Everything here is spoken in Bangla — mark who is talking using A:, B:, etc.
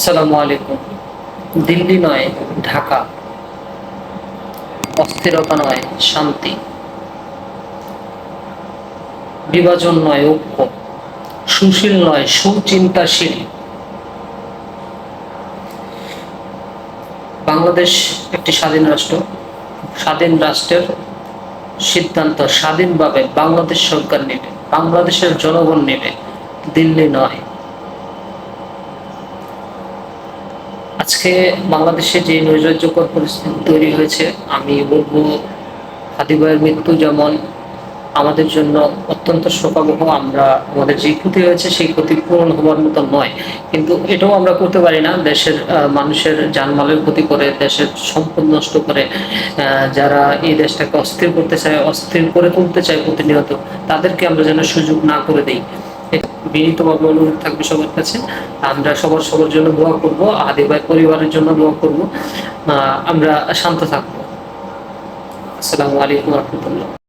A: আসসালামু আলাইকুম। দিল্লি নয়, ঢাকা। অস্থিরতা নয়, শান্তি। বিভাজন নয়, ঐক্য। সুশীল নয়, সুচিন্তাশীল। বাংলাদেশ একটি স্বাধীন রাষ্ট্র। স্বাধীন রাষ্ট্রের সিদ্ধান্ত স্বাধীনভাবে বাংলাদেশ সরকার নেবে। বাংলাদেশের জনগণ নেবে। দিল্লি নয়। আজকে বাংলাদেশে যে নৈরাজ্যকর পরিস্থিতি তৈরি হয়েছে, আমি বলব হাদিবাইয়ের মৃত্যু যেমন আমাদের জন্য অত্যন্ত শোকাবহ, আমরা আমাদের যে ক্ষতি হয়েছে সেই ক্ষতি পূরণ হওয়ার মতো নয়। কিন্তু এটাও আমরা করতে পারি না, দেশের মানুষের জানমালের ক্ষতি করে, দেশের সম্পদ নষ্ট করে যারা এই দেশটাকে অস্থির করতে চায়, অস্থির করে তুলতে চায় প্রতিনিয়ত, তাদেরকে আমরা যেন সুযোগ না করে দিই। বিনীতভাবে অনুরোধ থাকবে সবার কাছে। আমরা সবার সবার জন্য দোয়া করব আদি ভাই পরিবারের জন্য দোয়া করব। আমরা শান্ত থাকব। আসসালামু আলাইকুম রহমতুল্লাহ।